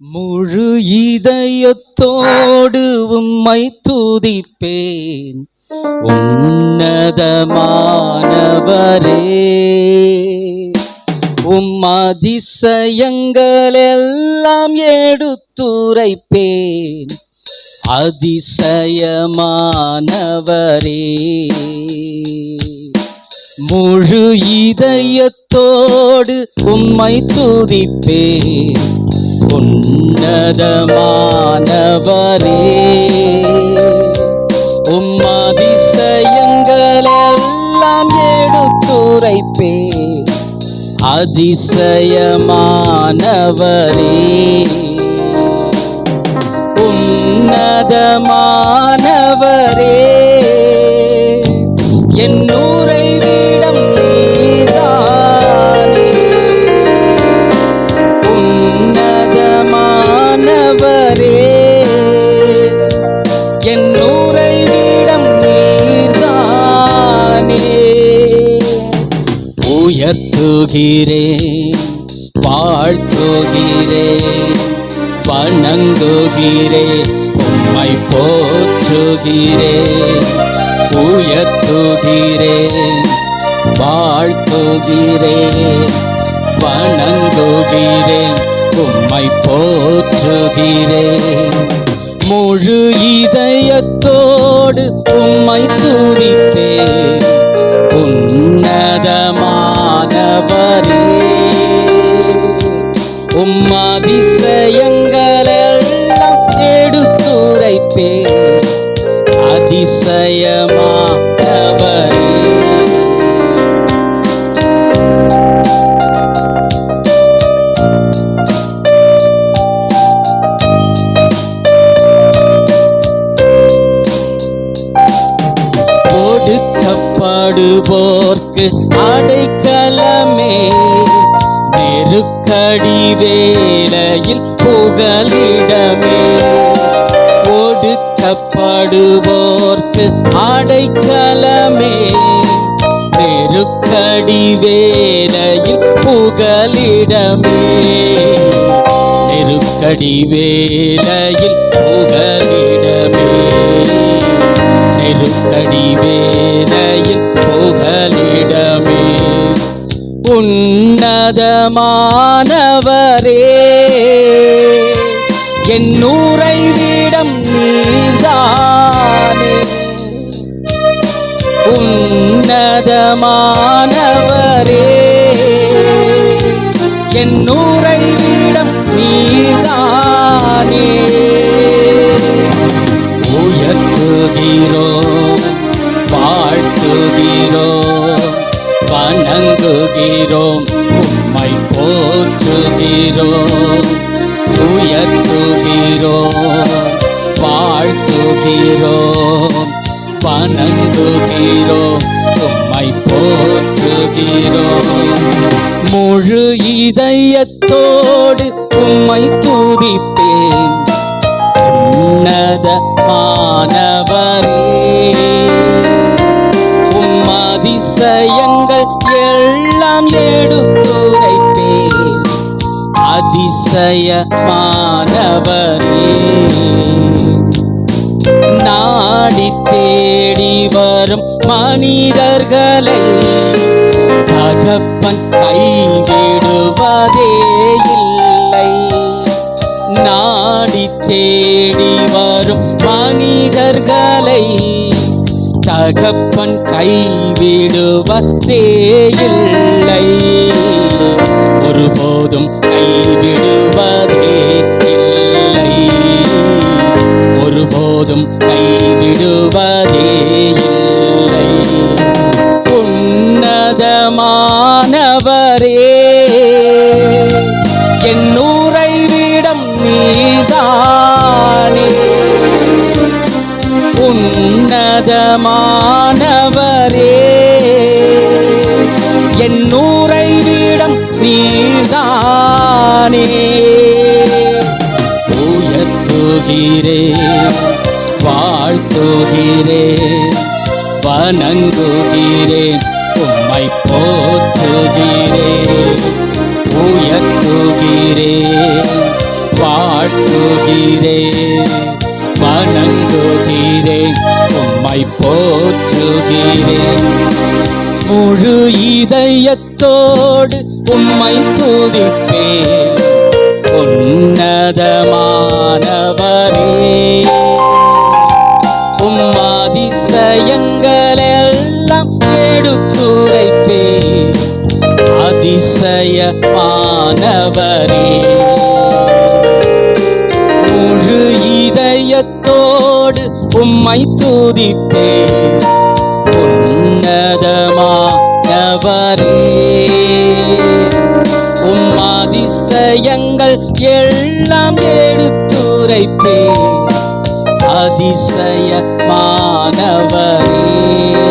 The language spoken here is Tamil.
முழு இதயத்தோடு உம்மை துதிப்பேன். உன்னதமானவரே உம் அதிசயங்கள் எல்லாம் எடுத்துரைப்பேன். அதிசயமானவரே முழு இதயத்தோடு உம்மை துதிப்பேன். உன்னதமானவரே. உம் அதிசயங்கள் எல்லாம் அதிசயமானவரே. உன்னதமானவரே. உயர்த்துகிறேன் வாழ்த்துகிறேன் வணங்குகிறேன் உம்மை போற்றுகிறேன் உயர்த்துகிறேன் வாழ்த்துகிறேன் வணங்குகிறேன் உம்மை போற்றுகிறேன் முழு இதயத்தோடு உம்மை துதிப்பேன் உம் அதிசயங்கள் எல்லாம் எடுத்துரைப்பேன். அதிசயமானவரே கொடுக்கப்படுவோர்க்கு அடைக்கலமே நெருக்கடி வேளையில் புகலிடமே. ஒடுக்கப்படுவோர்க்கு அடைக்கலமே நெருக்கடி வேளையில் புகலிடமே. நெருக்கடி வேளையில் புகழ் என் உறைவிடம் நீதானே உன்னதமானவரே. என் உறைவிடம் நீதானே உயர்த்துகிறோ வாழ்த்துகிறோம் வணங்குகிறோம் உம்மை போற்றுகிறோம். உயர்த்துகிறோம் வாழ்த்துகிறோம் பணங்குகிறோம் உம்மை போற்றுகிறோம். முழு இதயத்தோடு உம்மை துதிப்பேன். உன்னதமானவரே உம் அதிசயங்கள் எல்லாம் எடுத்தோம் அதிசயமானவரே. நாடி தேடி வரும் மனிதர்களை தகப்பன் கைவிடுவதே இல்லை. நாடி தேடி வரும் மனிதர்களை தகப்பன் கைவிடுவதே இல்லை. கைவிடுவதே இல்லை உன்னதமானவரே என் நீதானே. உன்னதமானவரே என் நீதானே. உயர்த்துகிறேன். வாழ்த்துகிறேன் வணங்குகிறேன் உம்மை போற்றுகிறேன் உயர்த்துகிறேன் வாழ்த்துகிறேன் வணங்குகிறேன் உம்மை போற்றுகிறேன் முழு இதயத்தோடு உம்மை துதிப்பேன். உன்னதமானவரே. அதிசயமானவரே முழு இதயத்தோடு உம்மை துதிப்பே உன்னதமானவரே. உம்மாதிசயங்கள் எல்லாம் எடுத்துரைப்பே. அதிசயமானவரே.